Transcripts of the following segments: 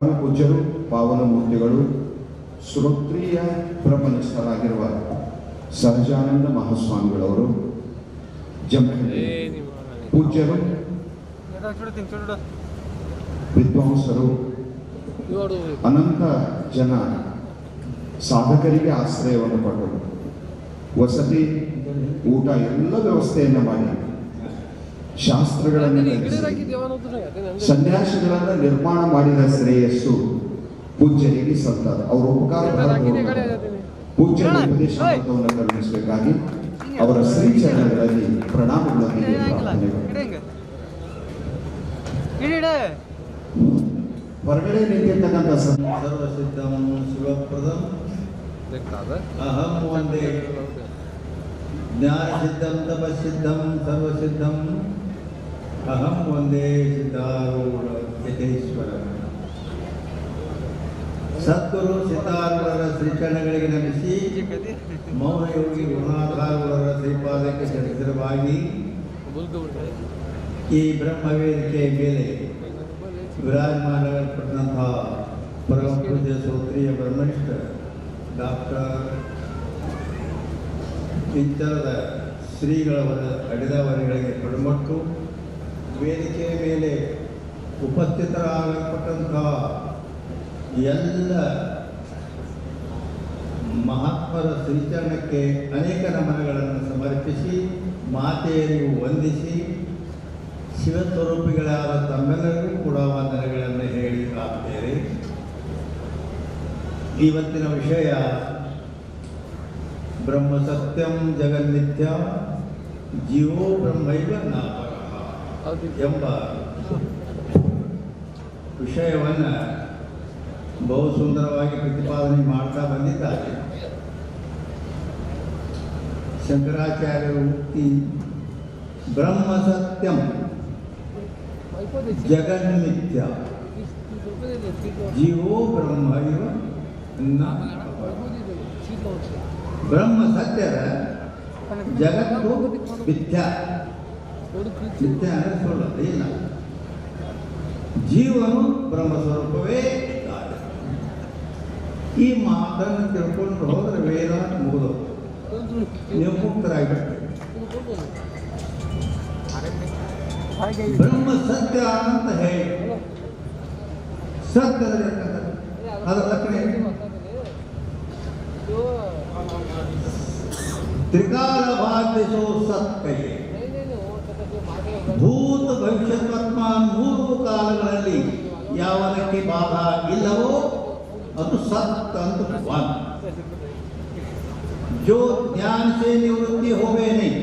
ಪೂಜ್ಯರು ಪಾವನ ಮೂರ್ತಿಗಳು ಶ್ರೋತ್ರಿಯ ಪ್ರಪಂಚರಾಗಿರುವ ಸಹಜಾನಂದ ಮಹಾಸ್ವಾಮಿಗಳವರು ಪೂಜ್ಯರು ವಿದ್ವಾಂಸರು ಅನಂತ ಜನ ಸಾಧಕರಿಗೆ ಆಶ್ರಯವನ್ನು ಕೊಟ್ಟರು ವಸತಿ ಊಟ ಎಲ್ಲ ವ್ಯವಸ್ಥೆಯನ್ನು ಮಾಡಿ. ಶಾಸ್ತ್ರಗಳನ್ನು ಸನ್ಯಾಸಿಗಳನ್ನ ನಿರ್ಮಾಣ ಮಾಡಿದ ಶ್ರೇಯಸ್ಸು ಪೂಜ್ಯರಿಗೆ ಸಲ್ತದೆ ಅವರ ಉಪಕಾರ ಪೂಜ್ಯ ಉಪದೇಶವನ್ನು ಕರುಣಿಸಬೇಕಾಗಿ ಅವರ ಶ್ರೀಚರಣಗಳಲ್ಲಿ ಪ್ರಣಾಮಗಳೊಂದಿಗೆ ಹೊರಗಡೆ ನಿಂತಿರ್ತಕ್ಕಂಥ ಸರ್ವಸಿದ್ಧಂ ಶಿವಪ್ರದಂ. ಅಹಂ ವಂದೇ ಜ್ಞಾನಸಿದ್ಧಂ ತಪಸಿದ್ಧಂ ಸರ್ವಸಿದ್ಧಂ. ಅಹಂ ಒಂದೇ ಸಿದ್ಧಾರೂಢ ಯತೇಶ್ವರ ಸದ್ಗುರು ಸಿದ್ಧಾರೂಢರ ಶ್ರೀಚರಣಗಳಿಗೆ ನಮಿಸಿ, ಮೌನಯೋಗಿ ಗುರುನಾಥಾರೂಢರ ಶ್ರೀಪಾದಕ್ಕೆ ಚರಿತ್ರವಾಗಿ ಈ ಬ್ರಹ್ಮವೇದಿಕೆಯ ಮೇಲೆ ವಿರಾಜಮಾನಪಟ್ಟಂತಹ ಪರಮ ಪೂಜ್ಯ ಶ್ರೋತ್ರಿಯ ಬ್ರಹ್ಮನಿಷ್ಠ ಡಾಕ್ಟರ್ ಇಂಚರದ ಶ್ರೀಗಳವರ ಅಡಿದವರಿಗಳಿಗೆ ಕಡುಮಟ್ಟು ವೇದಿಕೆಯ ಮೇಲೆ ಉಪಸ್ಥಿತರಾಗಲ್ಪಟ್ಟಂತಹ ಎಲ್ಲ ಮಹಾತ್ಮರ ಶ್ರೀಚರಣಕ್ಕೆ ಅನೇಕ ನಮನಗಳನ್ನು ಸಮರ್ಪಿಸಿ, ಮಾತೆಯನ್ನು ವಂದಿಸಿ, ಶಿವಸ್ವರೂಪಿಗಳಾದ ತಮ್ಮೆಲ್ಲರಿಗೂ ಕೂಡ ವಂದನೆಗಳನ್ನು ಹೇಳಿ ಕಾಪೇರಿ ಇವತ್ತಿನ ವಿಷಯ, ಬ್ರಹ್ಮ ಸತ್ಯಂ ಜಗನ್ನಿತ್ಯ, ಜೀವೋ ಬ್ರಹ್ಮೈವ ನಾಪರಃ ಎಂಬ ವಿಷಯವನ್ನು ಬಹು ಸುಂದರವಾಗಿ ಪ್ರತಿಪಾದನೆ ಮಾಡ್ತಾ ಬಂದಿದ್ದಾರೆ. ಶಂಕರಾಚಾರ್ಯರ ಉಕ್ತಿ, ಬ್ರಹ್ಮ ಸತ್ಯಂ ಜಗನ್ಮಿಥ್ಯ ಜೀವೋ ಬ್ರಹ್ಮ ಇವ ಬ್ರಹ್ಮ ಸತ್ಯದ ಜಗತ್ತು ಮಿಥ್ಯ. ಮಿಥ್ಯ ಅಂದರೆ ಸುಳ್ಳು ಇಲ್ಲ ಜೀವನು ಬ್ರಹ್ಮ ಸ್ವರೂಪವೇ ಇದ್ದಾರೆ ಈ ಮಾತನ್ನು ತಿಳ್ಕೊಂಡು ಹೋದ್ರೆ ವೇದ ಮುಗಿದು ನೀವು ಮುಕ್ತರಾಗಿಬಿಡ್ತೀರಿ ಬ್ರಹ್ಮ ಸತ್ಯ ಅಂತ ಹೇಳಿ ಸತ್ಯದ ಅದರ ಲಕ್ಷಣ ಏನು? ತ್ರಿಕಾಲ ಬಾಧ್ಯಸೋ ಸತ್ಕೈ ಭೂತ ಭವಿಷ್ಯತ್ ವರ್ತಮಾನ ಮೂರು ಕಾಲಗಳಲ್ಲಿ ಯಾವನಕ್ಕೆ ಬಾಧ ಇಲ್ಲವೋ ಅದು ಸತ್ ಅಂತ ಒಂದು जो ज्ञान से निवृत्ति होवे नहीं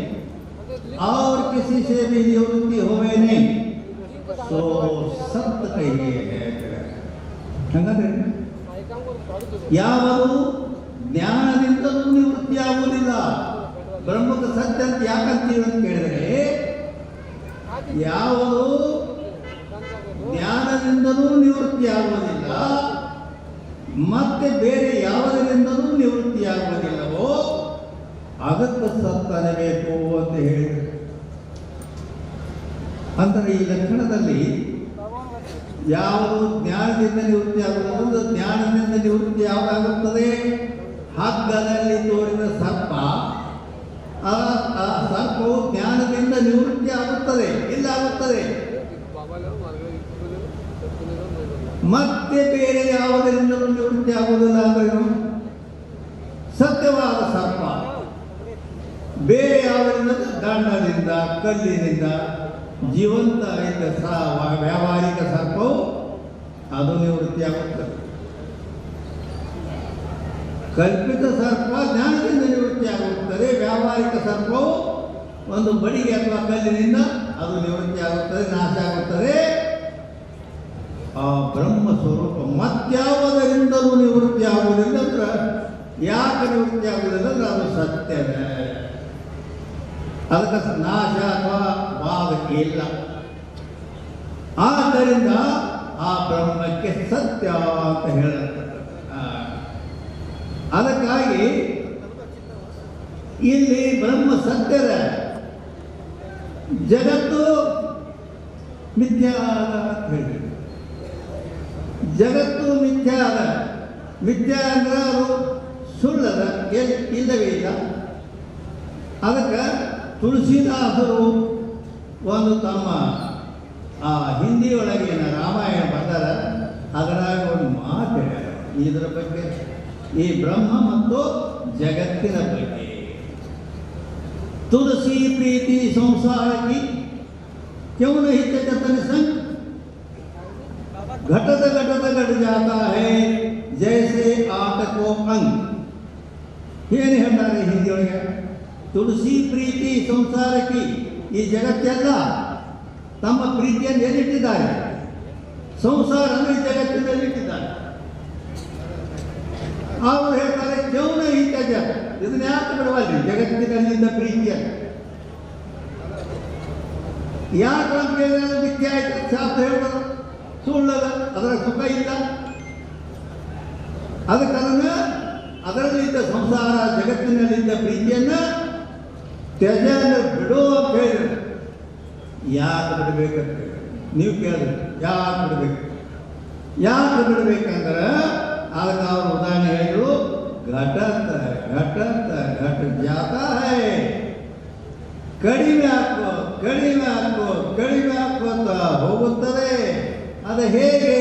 और किसी से भी निवृत्ति होवे नहीं तो सत्य कहिए है ಹಂಗಂದ್ರೆ ಯಾವುದು ಜ್ಞಾನದಿಂದಲೂ ನಿವೃತ್ತಿ ಆಗುವುದಿಲ್ಲ ಬ್ರಹ್ಮದ ಸತ್ಯ ಅಂತ ಯಾಕಂತೀವಿ ಅಂತ ಕೇಳಿದ್ರೆ ಯಾವುದು? ಜ್ಞಾನದಿಂದಲೂ ನಿವೃತ್ತಿ ಆಗುವುದಿಲ್ಲ ಮತ್ತೆ ಬೇರೆ ಯಾವುದರಿಂದಲೂ ನಿವೃತ್ತಿ ಆಗುವುದಿಲ್ಲವೋ ಅದಕ್ಕೆ ಸತ್ ಅನ್ನಬೇಕು ಅಂತ ಹೇಳಿದರು. ಅಂದರೆ ಈ ಲಕ್ಷಣದಲ್ಲಿ ಯಾವುದು ಜ್ಞಾನದಿಂದ ನಿವೃತ್ತಿ ಆಗುತ್ತದೆ ಜ್ಞಾನದಿಂದ ನಿವೃತ್ತಿ ಯಾವಾಗುತ್ತದೆ ಹಗ್ಗದಲ್ಲಿ ತೋರಿದ ಸರ್ಪ ಆ ಸರ್ಪವು ಜ್ಞಾನದಿಂದ ನಿವೃತ್ತಿ ಆಗುತ್ತದೆ ಇಲ್ಲ ಆಗುತ್ತದೆ ಮತ್ತೆ ಬೇರೆ ಯಾವುದರಿಂದಲೂ ನಿವೃತ್ತಿ ಆಗುವುದಿಲ್ಲ ಅಂದ್ರೇನು? ಸತ್ಯವಾದ ಸರ್ಪ. ಬೇರೆ ಯಾವುದರಿಂದ? ದಂಡದಿಂದ, ಕಲ್ಲಿನಿಂದ ಜೀವಂತ ಇದ್ದ ವ್ಯಾವಹಾರಿಕ ಸರ್ಪವು ಅದು ನಿವೃತ್ತಿ ಆಗುತ್ತದೆ. ಕಲ್ಪಿತ ಸರ್ಪ ಜ್ಞಾನದಿಂದ ನಿವೃತ್ತಿ ಆಗುತ್ತದೆ ವ್ಯಾವಹಾರಿಕ ಸರ್ಪವು ಒಂದು ಬಡಿಗೆ ಅಥವಾ ಕಲ್ಲಿನಿಂದ ಅದು ನಿವೃತ್ತಿ ಆಗುತ್ತದೆ ನಾಶ ಆಗುತ್ತದೆ. ಆ ಬ್ರಹ್ಮ ಸ್ವರೂಪ ಮತ್ಯಾವುದರಿಂದಲೂ ನಿವೃತ್ತಿ ಆಗುವುದಿಲ್ಲ ಅಂದ್ರೆ ಯಾಕೆ ನಿವೃತ್ತಿ ಆಗುವುದಿಲ್ಲ ಅಂದ್ರೆ ಅದು ಸತ್ಯವೇ. ಅದಕ್ಕೆ ನಾಶ ಅಥವಾ ಬಾಧಕ್ಕೆ ಇಲ್ಲ. ಆದ್ದರಿಂದ ಆ ಬ್ರಹ್ಮಕ್ಕೆ ಸತ್ಯ ಅಂತ ಹೇಳಲ್ಪಟ್ಟದ್ದು ಆ. ಅದಕ್ಕಾಗಿ ಇಲ್ಲಿ ಬ್ರಹ್ಮ ಸತ್ಯದ ಜಗತ್ತು ಮಿಥ್ಯಾ ಅಂತ ಹೇಳಿದ್ರು. ಜಗತ್ತು ಮಿಥ್ಯಾ ಅದ ಮಿಥ್ಯ ಅಂದ್ರೆ ಅದು ಸುಳ್ಳದ ಇಲ್ಲವೇ ಇಲ್ಲ. ಅದಕ್ಕೆ ತುಳಸಿದಾಸರು ಒಂದು ತಮ್ಮ ಆ ಹಿಂದಿ ಒಳಗಿನ ರಾಮಾಯಣ ಬಂದರ, ಅದರಾಗ ಒಂದು ಮಾತು ಹೇಳ್ಯಾರ. ಇದರ ಬಗ್ಗೆ ಈ ಬ್ರಹ್ಮ ಮತ್ತು ಜಗತ್ತಿನ ಬಗ್ಗೆ. ತುಳಸಿ ಪ್ರೀತಿ ಸಂಸಾರ की क्यों नहीं चेतन संग घटत घटत घट जाता है जैसे आट को अंग ಏನು ಹೇಳ್ತಾರೆ ಹಿಂದಿಯೊಳಗೆ ತುಳಸಿ ಪ್ರೀತಿ ಸಂಸಾರಕ್ಕೆ ಈ ಜಗತ್ತೆಲ್ಲ ತಮ್ಮ ಪ್ರೀತಿಯನ್ನು ಎಲ್ಲಿಟ್ಟಿದ್ದಾರೆ ಸಂಸಾರ ಅಂದ್ರೆ ಇದನ್ನ ಯಾಕೆ ಬಿಡವಲ್ರಿ ಜಗತ್ತಿನಲ್ಲಿದ್ದ ಪ್ರೀತಿಯ ಯಾಕೆ ಅಂತ ಕೇಳಿದ್ರೆ ವಿದ್ಯೆ ಶಾಸ್ತ್ರ ಹೇಳ್ಬೋದು. ಸುಳ್ಳದ. ಅದರ ಸುಖ ಇಲ್ಲ. ಅದಕ್ಕನ್ನ ಅದರಲ್ಲಿದ್ದ ಸಂಸಾರ ಜಗತ್ತಿನಲ್ಲಿದ್ದ ಪ್ರೀತಿಯನ್ನ ತ್ಯಜ ಬಿಡೋ ಅಂತ ಹೇಳಿದ್ರು. ಯಾಕೆ ಬಿಡಬೇಕಂತ ನೀವು ಕೇಳಿದ್ರೆ. ಯಾಕೆ ಬಿಡಬೇಕು? ಯಾಕೆ ಬಿಡಬೇಕಂದ್ರೆ ಅದಕ್ಕೆ ಅವರು ಉದಾಹರಣೆ ಹೇಳಿದ್ರು ಘಟತ ಘಟ ಹೇ ಕಡಿಮೆ ಹಾಕೋ ಕಡಿಮೆ ಹಾಕೋ ಕಡಿಮೆ ಹಾಕೋತ ಹೋಗುತ್ತದೆ ಅದು ಹೇಗೆ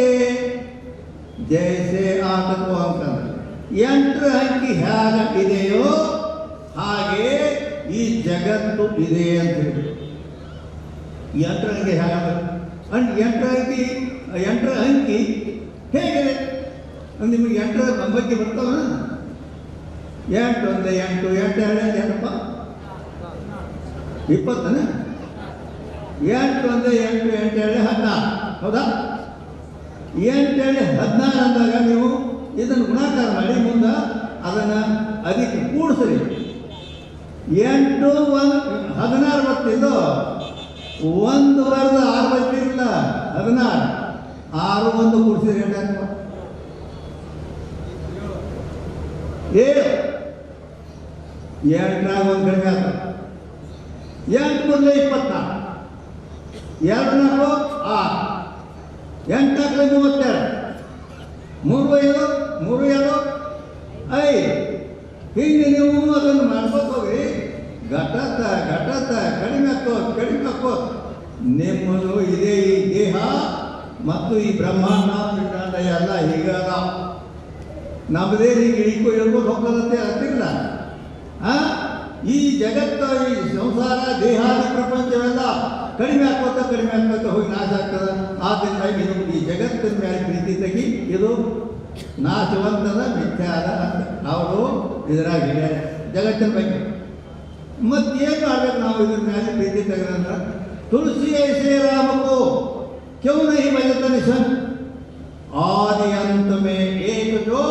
ಜೈಸೆ ಆಟಕೋ ಅಂತಂದ್ರೆ ಎಂಟು ಅಂಕಿ ಹೇಗೆ ಇದೆಯೋ ಹಾಗೆ ಈ ಜಗತ್ತು ಇದೆ ಅಂತ ಹೇಳಿ ಎಂಟು ಅಂಕಿ ಹೇಗೆ ಅಂಡ್ ಎಂಟು ಅಂಕಿ ಎಂಟು ಅಂಕಿ ಹೇಗಿದೆ ನಿಮಗೆ ಎಂಟು ಬಗ್ಗೆ ಬರ್ತಾವ ಎಂಟು ಒಂದು ಎಂಟು ಎಂಟು ಎರಡು ಎಂಟಪ್ಪ ಇಪ್ಪತ್ತನೇ ಎಂಟು ಒಂದು ಎಂಟು ಎಂಟು ಎರಡು ಹದಿನಾರು ಹೌದಾ ಎಂಟು ಎರಡು ಹದಿನಾರು ಅಂದಾಗ ನೀವು ಇದನ್ನು ಗುಣಾಕಾರ ಮಾಡಿ ಮುಂದೆ ಅದನ್ನು ಅದಕ್ಕೆ ಕೂಡಿಸ್ರಿ ಎಂಟು ಒಂದು ಹದಿನಾರು ಬರ್ತಿದ್ದು ಒಂದು ವರ್ಗ ಆರು ಬರ್ತಿರಲಿಲ್ಲ ಹದಿನಾರು ಆರು ಒಂದು ಕೂಡಿಸಿದ್ರೆ ಎಂಟು ಏಳು ಎಂಟರಾಗ ಒಂದು ಕಡಿಮೆ ಆತ ಎಂಟು ಮೊದಲೇ ಇಪ್ಪತ್ನಾಲ್ಕು ಎರಡು ನಾಲ್ಕು ಆರು ಎಂಟು ನಾಲ್ಕು ಮೂವತ್ತೆರಡು. ಮೂರು ಐದು, ಮೂರು ಎರಡು, ಐದು. ಹೀಗೆ ನೀವು ಅದನ್ನು ಮಾಡ್ಬೇಕು ಹೋಗ್ರಿ. ಘಟತ ಘಟತ ಕಡಿಮೆ ಹಾಕೋ ಕಡಿಮೆ ಹಾಕೋ ನಿಮ್ಮದು ಇದೇ ಈ ದೇಹ ಮತ್ತು ಈ ಬ್ರಹ್ಮಾಂಡ ಪಿಂಡಾಂಡ ಎಲ್ಲ ಹೀಗಾದ ನಮ್ಮದೇ ಹೀಗೆ ಇಳಿಕೋ ಇಳ್ಕೊಂಡು ಹೋಗೋದಂತೆ ಅರ್ತಿಲ್ಲ ಆ जगत संसार देहदि प्रपंचवेल कड़म आगे कड़म आगे हम नाश आते जगत मेले प्रीति तक इशवंत मिथ्याद ना जगत मत ना मेले प्रीति तक तुलसी श्रीराम को। क्यों नहीं बजत आदि अंत में एक जो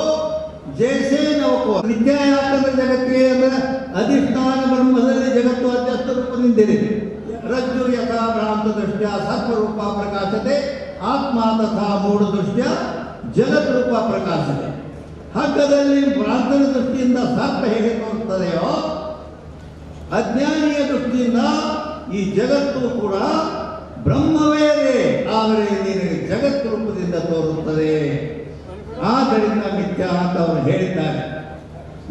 जैसे ಯಾಕಂದ್ರೆ ಜಗತ್ತಿಗೆ ಅಂದ್ರೆ ಅಧಿಷ್ಠಾನ ಬ್ರಹ್ಮದಲ್ಲಿ ಜಗತ್ತು ಅತ್ಯಸ್ತ ರೂಪದಿಂದಿದೆ. ರಜ್ಜು ಯಥಾ ಭ್ರಾಂತ ದೃಷ್ಟ್ಯ ಸತ್ವರೂಪ ಪ್ರಕಾಶತೆ, ಆತ್ಮ ತಥಾ ಮೂಢ ದೃಷ್ಟ್ಯ ಜಗತ್ ರೂಪ ಪ್ರಕಾಶತೆ. ಹಗ್ಗದಲ್ಲಿ ಭ್ರಾಂತನ ದೃಷ್ಟಿಯಿಂದ ಸತ್ವ ಹೇಗೆ ತೋರುತ್ತದೆಯೋ, ಅಜ್ಞಾನಿಯ ದೃಷ್ಟಿಯಿಂದ ಈ ಜಗತ್ತು ಕೂಡ ಬ್ರಹ್ಮವೇ ಆದರೆ ನಿನಗೆ ಜಗತ್ ರೂಪದಿಂದ ತೋರುತ್ತದೆ. ಆದ್ದರಿಂದ ಮಿಥ್ಯಾ ಅಂತ ಅವರು ಹೇಳಿದ್ದಾರೆ.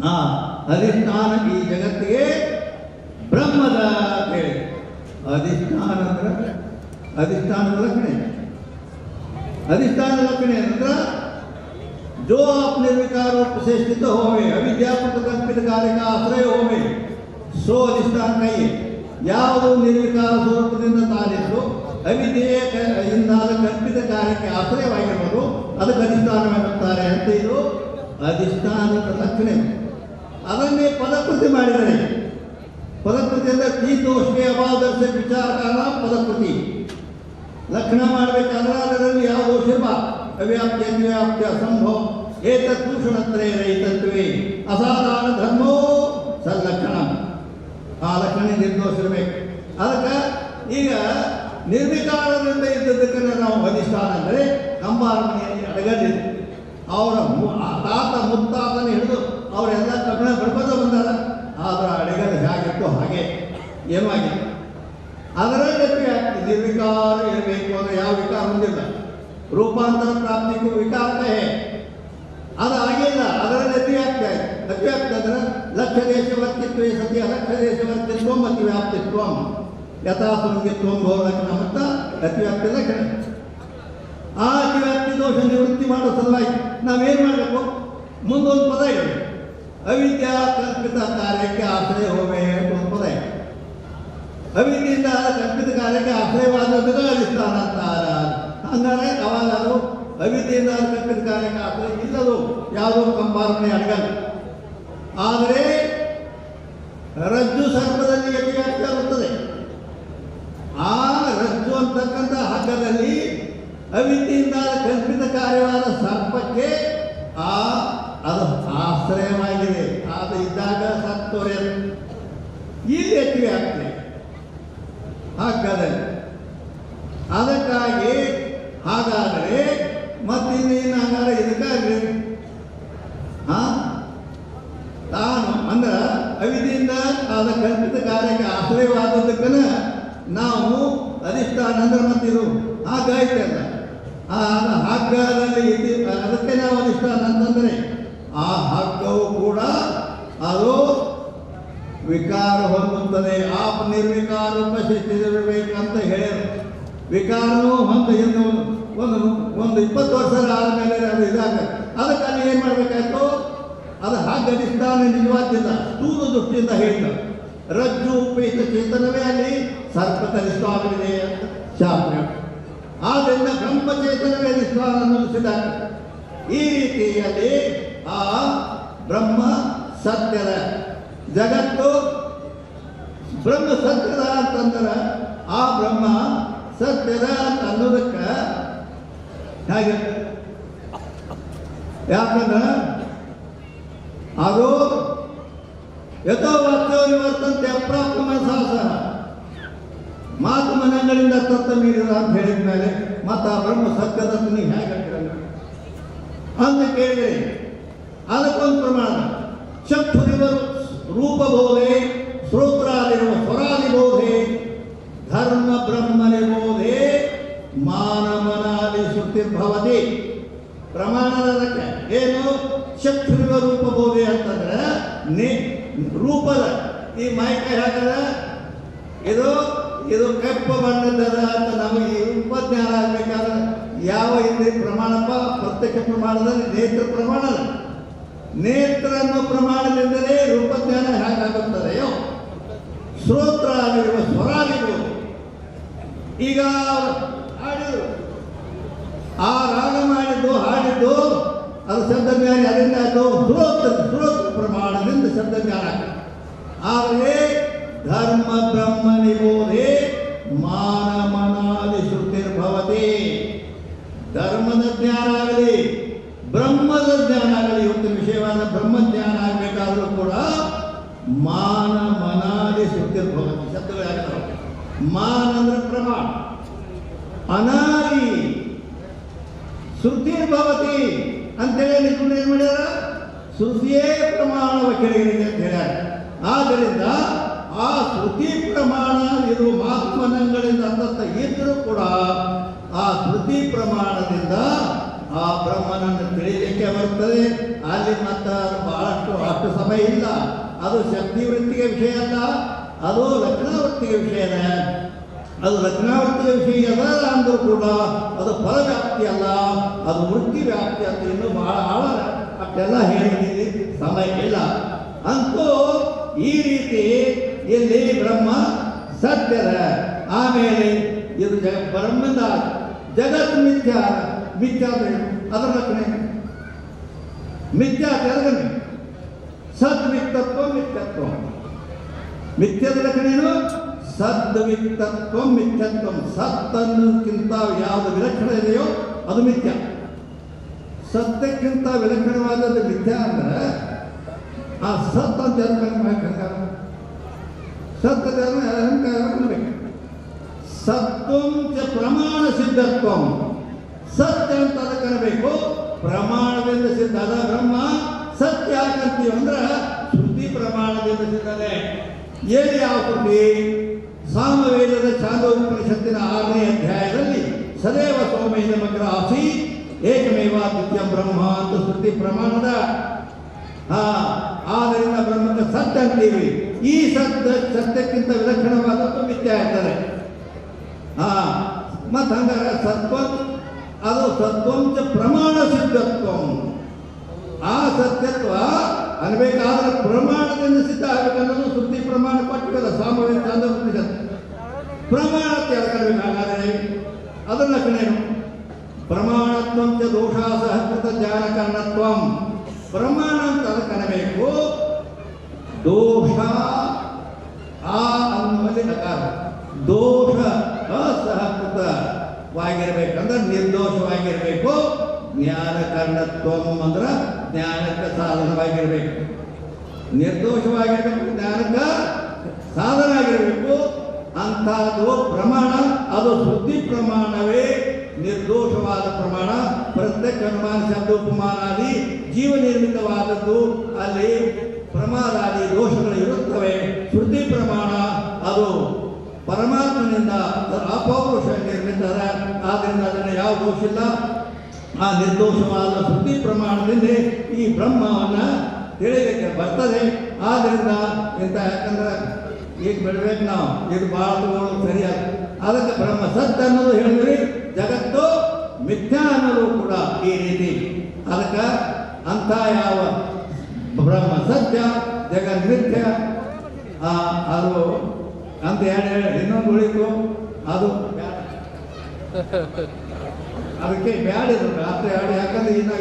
ಆ ಅಧಿಷ್ಠಾನ ಈ ಜಗತ್ತಿಗೆ ಬ್ರಹ್ಮದ ಅಂತ ಹೇಳಿ ಅಧಿಷ್ಠಾನ ಅಂದ್ರೆ ಅಧಿಷ್ಠಾನದ ಲಕ್ಷಣ अधिष्ठान लक्षण ಅಂದ್ರೆ जो आप निर्विकार रूप से स्थित होवे अविद्यात्मक कल्पित कार्य का आश्रय होवे सो अधिष्ठान ಕೈಯೇ ಯಾವುದು ನಿರ್ವಿಕಾರ ಸ್ವರೂಪದಿಂದ ತಾನಿದ್ದು ಅವಿದ್ಯೆಯ ಕ- ಇಂದಾದ ಕಲ್ಪಿತ ಕಾರ್ಯಕ್ಕೆ ಆಶ್ರಯವಾಗಿರ್ಬೋದು ಅದಕ್ಕೆ ಅಧಿಷ್ಠಾನವೆನ್ನುತ್ತಾರೆ ಅಂತ ಇದು ಅಧಿಷ್ಠಾನದ ಲಕ್ಷಣ ಅದನ್ನೇ ಪದಕೃತಿ ಮಾಡಿದರೆ ಪದಕೃತಿ ಅಂದರೆ ತೀರ್ಥೋಷ್ಣೆ ಅಭಾವದರ್ಶ ವಿಚಾರಕಾಲ ಪದಕೃತಿ. ಲಕ್ಷಣ ಮಾಡಬೇಕಾದ್ರೆ ಅದರಲ್ಲಿ ಯಾವ ದೋಷ ಇರಬಾರ್ದು ಅವ್ಯಾಪ್ತಿ ಅನ್ವ್ಯಾಪ್ತಿ ಅಸಂಭವ ಏತತ್ ರೈತತ್ವೇ. ಅಸಾಧಾರಣ ಧರ್ಮೋ ಸಲ್ಲಕ್ಷಣ. ಆ ಲಕ್ಷಣ ನಿರ್ದೋಷ ಇರಬೇಕು ಅದಕ್ಕೆ ಈಗ ನಿರ್ವಿಕಾರದಿಂದ ಇದ್ದದಕ್ಕೆ ನಾವು ಅಧಿಷ್ಠಾನ ಅಂದರೆ ಕಂಬಾರ ಮನೆಯಲ್ಲಿ ಅಡಗಲಿದೆ ಅವರ ತಾತ ಮುತ್ತಾತನ ಹಿಡಿದು ಅವರೆಲ್ಲ ಕಬ್ಬಿಣ ಬರ್ಕೋತ ಬಂದಾರ ಆದ್ರೆ ಅಡಗಲ್ ಹೇಗಿತ್ತು ಹಾಗೆ, ಏನೂ ಆಗಿಲ್ಲ. ಅದರಲ್ಲಿ ನಿರ್ವಿಕಾರ ಇರಬೇಕು ಅಂದ್ರೆ ಯಾವ ವಿಕಾರ ಹೊಂದಿಲ್ಲ. ರೂಪಾಂತರ ಪ್ರಾಪ್ತಿಗೂ ವಿಕಾರವೇ ಅದು ಆಗಿಲ್ಲ ಅದರ ಅತಿವ್ಯಾಪ್ತಿ ಆಯ್ತು ಅತಿವ್ಯಾಪ್ತಿ ಅಂದ್ರೆ ಲಕ್ಷ ದೇಶವರ್ತಿತ್ವೇ ಸತ್ಯ ಲಕ್ಷ ದೇಶವರ್ತಿತ್ವ ಮತ್ತು ವ್ಯಾಪ್ತಿತ್ವ ಯಥಾ ಸಂಗಿತ್ವ ಅಂತ ಅತಿವ್ಯಾಪ್ತಿ ಲಕ್ಷಣ ಆ ಅತಿವ್ಯಾಪ್ತಿ ದೋಷ ನಿವೃತ್ತಿ ಮಾಡೋ ಸಲುವಾಗಿ ನಾವೇನು ಮಾಡಬೇಕು? ಮುಂದೊಂದು ಪದ ಇದೆ. ಅವಿದ್ಯಾ ಕಾರ್ಯಕ್ಕೆ ಆಶ್ರಯ ಹೋಮೆ ಅಂತ ಒಂದು ಅವಿದ್ಯೆಯಿಂದ ಕಲ್ಪಿತ ಕಾರ್ಯಕ್ಕೆ ಆಶ್ರಯವಾದದ್ದು ಅಧಿಷ್ಠಾನ ಅಂತಾರ ಹಂಗಾರೆ ಅವಾಗ ಅವಿದ್ಯೆಯಿಂದ ಕಲ್ಪಿತ ಕಾರ್ಯಕ್ಕೆ ಆಶ್ರಯ ಇಲ್ಲದು ಯಾವುದೋ ಕಂಪಾರ್ಪಣೆ ಅಡಗಲ್ಲ. ಆದರೆ ರಜ್ಜು ಸರ್ಪದಲ್ಲಿ ಆಗುತ್ತದೆ ಆ ರಜ್ಜು ಅಂತಕ್ಕಂಥ ಹಗ್ಗದಲ್ಲಿ ಅವಿದ್ಯೆಯಿಂದ ಕಲ್ಪಿತ ಕಾರ್ಯವಾದ ಸರ್ಪಕ್ಕೆ ಆ ಅದು ಆಶ್ರಯವಾಗಿದೆ ಅದು ಇದ್ದಾಗ ಸತ್ತೋರೆ ಇಲ್ಲಿ ಅತಿವ್ಯಾಪ್ತಿ ಹಗ್ಗದಲ್ಲಿ ಅದಕ್ಕಾಗಿ ಹಾಗಾದರೆ ಮತ್ತಿನ್ನೇನು ಹಂಗಾರೆ ಇದಕ್ಕಾಗಿ ಹಾ ತಾನು ಅಂದ್ರ ಅವಿದ್ಯೆಯಿಂದ ಆದ ಕಲ್ಪಿತ ಕಾರ್ಯಕ್ಕೆ ಆಶ್ರಯವಾದದ್ದಕ್ಕನ ನಾವು ಅಧಿಷ್ಠಾನ ಅಂದ್ರೆ ಮತ್ತಿದು ಹಾಗ ಐತಲ್ಲ ಆ ಆ ಹಗ್ಗದಲ್ಲಿ ಇದ್ದು ಅದಕ್ಕೆ ನಾವು ಅಧಿಷ್ಠಾನ ಅಂತಂದ್ರೆ ಆ ಹಗ್ಗವು ಕೂಡ ಅದು ವಿಕಾರ ಹೊಂದುತ್ತದೆ ಆಪ್ ನಿರ್ವಿಕಾರ ಅಂತ ಹೇಳ್ಯಾರ ವಿಕಾರನೂ ಹೊಂದ ಇನ್ನು ಒಂದು ಒಂದು ಇಪ್ಪತ್ತು ವರ್ಷ ಆದಮೇಲೆ ಅದು ಇದಾಗ ಅದಕ್ಕೆ ಅಲ್ಲಿ ಏನು ಮಾಡಬೇಕಾಯ್ತು ಅಧಿಷ್ಠಾನ ನಿಜವಾಗ್ತಿಲ್ಲ ಸ್ಥೂಲ ದೃಷ್ಟಿಯಿಂದ ಹೇಳಿದ. ರಜ್ಜು, ಉಪಯುಕ್ತ ಚೇತನವೇ ಅಲ್ಲಿ ಸರ್ಪದ ಅಧಿಷ್ಠಾನವಿದೆ ಅಂತ ಶಾಸ್ತ್ರ. ಆದ್ದರಿಂದ ಬ್ರಹ್ಮಚೇತನವೇ ಅಧಿಷ್ಠಾನ ಅನ್ನಿಸಿದಾಗ ಈ ರೀತಿಯಲ್ಲಿ ಆ ಬ್ರಹ್ಮ ಸತ್ಯದ ಜಗತ್ತು ಬ್ರಹ್ಮ ಸತ್ಯದ ಅಂತಂದ್ರೆ ಆ ಬ್ರಹ್ಮ ಸತ್ಯದ ಅಂತ ಅನ್ನೋದಕ್ಕೆ ಹೇಗೆ? ಯಾಕಂದ್ರೆ ಅದು ಯಥೋ ವಾಕ್ಯೋ ನಿವರ್ತಂತೆ ಅಪ್ರಾಪ್ತ ಮನಸಾಸನ ಮಾತು ಮನಗಳಿಂದ ತತ್ತ ಅಂತ ಹೇಳಿದ ಮೇಲೆ, ಮತ್ತೆ ಆ ಬ್ರಹ್ಮ ಸತ್ಯದ ನೀವು ಹೇಗೆ ಅಂತ ಕೇಳಿದ್ರೆ ಅದಕ್ಕೊಂದು ಪ್ರಮಾಣ. ಚಕ್ಷುರಿವರು ರೂಪಬೋಧೆ ಶ್ರೋತ್ರಾದಿರುವ ಸ್ವರಾದಿಬೋಧೆ ಧರ್ಮ ಬ್ರಹ್ಮ ನಿಬೋಧೆ ಮಾನಮನಾದಿ ಶ್ರುತಿರ್ಭವತಿ. ಪ್ರಮಾಣದ ಏನು? ಚಕ್ಷುರಿವ ರೂಪ ರೂಪದ. ಈ ಮೈಕ ಹಾಕದ ಇದು ಇದು ಕಪ್ಪ ಬಣ್ಣದದ ಅಂತ ನಮಗೆ ಉಪಜ್ಞಾನ ಆಗ್ಬೇಕಾದ್ರೆ ಯಾವ ಇಲ್ಲಿ ಪ್ರಮಾಣಪ್ಪ? ಪ್ರತ್ಯಕ್ಷ ಪ್ರಮಾಣದಲ್ಲಿ ನೇತ್ರ ಪ್ರಮಾಣ ನೇತ್ರ ಅನ್ನೋ ಪ್ರಮಾಣದಿಂದಲೇ ರೂಪಜ್ಞಾನ ಹೇಗಾಗುತ್ತದೆಯೋ? ಶ್ರೋತ್ರ ಆಗಿರುವ ಸ್ವರಾಗಿರ್ಬೋದು ಈಗ ಹಾಡಿದ್ರು. ಆ ರಾಗ ಮಾಡಿದ್ದು ಹಾಡಿದ್ದು ಅದು ಶಬ್ದಜ್ಞಾನ ಅದರಿಂದ ಅದು ಶ್ರೋತ್ರ ಶ್ರೋತ್ರ ಪ್ರಮಾಣದಿಂದ ಶಬ್ದಜ್ಞಾನ ಆಗ್ತದೆ. ಆದರೆ ಧರ್ಮ ಬ್ರಹ್ಮ ನಿಬೋಧೆ ಮಾನ ಮನಾದಿ ಶ್ರುತಿರ್ಭವತಿ. ಧರ್ಮದ ಜ್ಞಾನ ಆಗಲಿ, ಬ್ರಹ್ಮದ ಜ್ಞಾನ ಆಗಲಿ ಇವತ್ತು ವಿಷಯವಾದ ಬ್ರಹ್ಮ ಜ್ಞಾನ ಆಗಬೇಕಾದರೂ ಕೂಡ ಮಾನ ಮನಾದಿ ಶ್ರುತಿರ್ಭವತಿ ಶಬ್ದಗಳಾಗ್ತವೆ ಮಾನ ಅಂದ್ರೆ ಪ್ರಮಾಣ. ಅನಾದಿ ಅಂತ ಹೇಳ್ಯಾರ ಆದ್ದರಿಂದ ಆ ಶ್ರುತಿ ಪ್ರಮಾಣ ಇದು ಮಾತ್ಮನಗಳಿಂದ ಅಂತ ಇದ್ರೂ ಕೂಡ ಆ ಶ್ರುತಿ ಪ್ರಮಾಣದಿಂದ ಆ ಬ್ರಹ್ಮನನ್ನು ತಿಳಿಯಲಿಕ್ಕೆ ಬರ್ತದೆ ಅಲ್ಲಿ ಮತ್ತೆ ಬಹಳಷ್ಟು ಅಷ್ಟು ಸಮಯ ಇಲ್ಲ. ಅದು ಶಕ್ತಿ ವೃತ್ತಿಗೆ ವಿಷಯ ಅಲ್ಲ. ಅದು ಲಕ್ಷಣವೃತ್ತಿಗೆ ವಿಷಯನೇ ಅದು ರಚನಾವೃತ್ತಿಯ ವಿಷಯ ಅದ ಅಂದರೂ ಕೂಡ ಅದು ಫಲವ್ಯಾಪ್ತಿ ಅಲ್ಲ. ಅದು ವೃತ್ತಿ ವ್ಯಾಪ್ತಿ ಅಂತ ಇನ್ನೂ ಬಹಳ ಆಳ ಅಷ್ಟೆಲ್ಲ ಹೇಳಿದ್ದೀರಿ. ಸಮಯ ಇಲ್ಲ. ಅಂತೂ ಈ ರೀತಿ ಇಲ್ಲಿ ಬ್ರಹ್ಮ ಸತ್ಯರ ಆಮೇಲೆ ಇದು ಜಗ ಬ್ರಹ್ಮದ ಜಗತ್ ಮಿಥ್ಯ ಮಿಥ್ಯ ಅಂದ್ರೆ ರಚನೆ ಮಿಥ್ಯ ತೆರಗನೆ ಸದ್ ಮಿತ್ತತ್ವ ಮಿಥ್ಯತ್ವ. ಮಿಥ್ಯದ ಲಕ್ಷಣೇನು ಸದ್ವಿತ್ತತ್ವ, ಮಿಥ್ಯತ್ವ. ಸತ್ ಅನ್ನೋದಕ್ಕಿಂತ ಯಾವುದು ವಿಲಕ್ಷಣ ಇದೆಯೋ ಅದು ಮಿಥ್ಯ. ಸತ್ಯಕ್ಕಿಂತ ವಿಲಕ್ಷಣವಾದದ್ದು ಮಿಥ್ಯ ಅಂದ್ರೆ ಆ ಸತ್ ಅಂತ ಅಹಂಕಾರ ಸತ್ ಅಂತ ಅಹಂಕಾರ ಚ ಪ್ರಮಾಣ ಸಿದ್ಧತ್ವಂ. ಸತ್ಯ ಅಂತ ಅದಕ್ಕೆ ಪ್ರಮಾಣದಿಂದ ಸಿದ್ಧ. ಅದ ಬ್ರಹ್ಮ, ಸತ್ಯ ಯಾಕಂತೀವಿ ಅಂದ್ರೆ ಶುದ್ಧಿ ಪ್ರಮಾಣದಿಂದ ಸಿದ್ಧತೆ ಏನು ಯಾವ ಕೃತಿ ಸಾಮವೇದದ ಚಾಂದೋಪನಿಷತ್ತಿನ ಆರನೇ ಅಧ್ಯಾಯದಲ್ಲಿ ಸದೇವ ಸೋಮೇನ ಮಗ್ರ ಆಸೀತ್ ಏಕಮೇವ ದ್ವಿತೀಯ ಬ್ರಹ್ಮ ಅಂತ ಶ್ರುತಿ ಪ್ರಮಾಣದ. ಆದ್ದರಿಂದ ಬ್ರಹ್ಮಕ್ಕೆ ಸತ್ಯ ಅಂತೀವಿ. ಈ ಸತ್ಯ ಸತ್ಯಕ್ಕಿಂತ ವಿಲಕ್ಷಣವಾದದ್ದು ಮಿಥ್ಯ ಆಗ್ತದೆ ಹಾ ಮತ್ತ ಹಂಗಾರೆ ಸತ್ವ, ಅದು ಸತ್ವಂಚ ಪ್ರಮಾಣ ಸಿದ್ಧತ್ವ. ಆ ಸತ್ಯತ್ವ ಅನ್ಬೇಕಾದ್ರೆ ಪ್ರಮಾಣದಿಂದ ಸಿದ್ಧ ಆಗಬೇಕನ್ನೋದು ಸುದ್ದಿ ಪ್ರಮಾಣ ಕೊಟ್ಟಿಲ್ಲ ಸಾಮಾನ್ಯ ಚಾಂದ್ರ ಪ್ರಮಾಣ ತಿಳ್ಕೊಳ್ಬೇಕು ಹಾಗಾದರೆ? ಅದರ ಲಕ್ಷಣ ಏನು? ಪ್ರಮಾಣತ್ವಂ ಚ ದೋಷ ಸಹಕೃತ ಬ್ರಹ್ಮಾನಂತ ಪ್ರಮಾಣ ಅಂತ ಅದಕ್ಕೆ ಅನ್ನಬೇಕು. ದೋಷ ಆ ಅನ್ನುವಲ್ಲಿ ನಕಾರ. ದೋಷ ಅಸಹಕೃತವಾಗಿರ್ಬೇಕಂದ್ರೆ ನಿರ್ದೋಷವಾಗಿರ್ಬೇಕು. ಜ್ಞಾನ ಕರ್ಣತ್ವ ಅಂದ್ರೆ ಜ್ಞಾನಕ್ಕೆ ಸಾಧನವಾಗಿರಬೇಕು. ನಿರ್ದೋಷವಾಗಿರಬೇಕು ಜ್ಞಾನಕ್ಕೆ ಸಾಧನ ಆಗಿರಬೇಕು ಅಂಥದ್ದು ಪ್ರಮಾಣ, ಅದು ಶುದ್ಧಿ ಪ್ರಮಾಣವೇ ನಿರ್ದೋಷವಾದ ಪ್ರಮಾಣ, ಪ್ರತ್ಯೇಕ ಹನುಮಾನ ಶಬ್ದ ಉಪಮಾನಾದಿ ಜೀವ ನಿರ್ಮಿತವಾದದ್ದು ಅಲ್ಲಿ ಪ್ರಮಾದಾದಿ ದೋಷಗಳು ಇರುತ್ತವೆ. ಶ್ರುತಿ ಪ್ರಮಾಣ, ಅದು ಪರಮಾತ್ಮನಿಂದ ಅಪೌರುಷ ನಿರ್ಮಿತರ ಆದ್ದರಿಂದ ಅದನ್ನು ಯಾವ ದೋಷ ಇಲ್ಲ? ಆ ನಿರ್ದೋಷವಾದ ಶ್ರುತಿ ಪ್ರಮಾಣದಿಂದ ಈ ಬ್ರಹ್ಮವನ್ನು ತಿಳಿಯಲಿಕ್ಕೆ ಬರ್ತದೆ. ಆದ್ದರಿಂದ ಇಂಥ ಯಾಕಂದ್ರೆ ಈಗ ಬಿಡಬೇಕು ನಾವು? ಇದು ಭಾಳ ಸರಿಯಾದ ಅದಕ್ಕೆ ಬ್ರಹ್ಮ ಸತ್ ಅನ್ನೋದು ಹೇಳಿದ್ರಿ ಜಗತ್ತು ಅನ್ನೋದು ಕೂಡ ಈ ರೀತಿ. ಅದಕ್ಕೆ ಅಂತ ಯಾವ ಬ್ರಹ್ಮ ಸತ್ಯ, ಜಗನ್ ಮಿಥ್ಯ ಅದು ಅಂತ ಹೇಳಿ ಹೇಳಿ ಇನ್ನೊಂದು ಉಳಿತು. ಅದು. ಅದಕ್ಕೆ ಬ್ಯಾಡಿದ್ರು ರಾತ್ರಿ ಹಾಡಿ ಯಾಕಂದ್ರೆ ಇನ್ನು